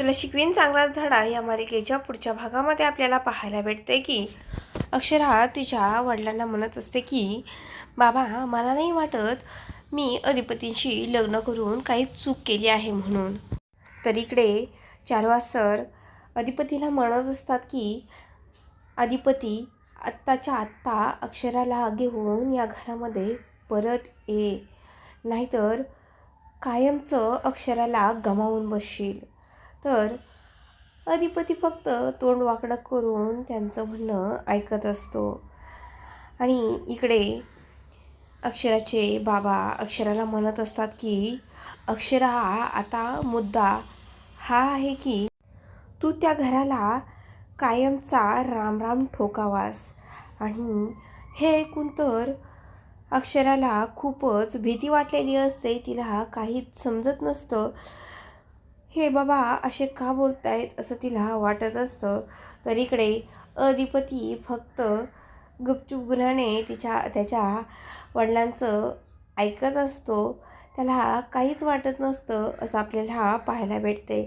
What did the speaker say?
तुला शिकवीन चांगला धडा या मालिकेच्या पुढच्या भागामध्ये आपल्याला पाहायला भेटते की. अक्षरा तिच्या वडिलांना म्हणत असते की बाबा मला नाही वाटत मी अधिपतींशी लग्न करून काही चूक केली आहे म्हणून. तर इकडे चारवा सर अधिपतीला म्हणत असतात की अधिपती आत्ताच्या आत्ता अक्षराला घेऊन या घरामध्ये परत ये नाहीतर कायमचं अक्षराला गमावून बसशील. तर अधिपती फक्त तोंड वाकडं करून त्यांचं म्हणणं ऐकत असतो. आणि इकडे अक्षराचे बाबा अक्षराला म्हणत असतात की अक्षरा आता मुद्दा हा आहे की तू त्या घराला कायमचा रामराम ठोकावास. आणि हे ऐकून तर अक्षराला खूपच भीती वाटलेली असते. तिला काहीच समजत नसतं. हे बाबा असे का बोलतायत असं तिला वाटत असतं. तर इकडे अधिपती फक्त गुपचूप गुन्हाने तिच्या त्याच्या वडिलांचं ऐकत असतो. त्याला काहीच वाटत नसतं असं आपल्याला पाहायला भेटते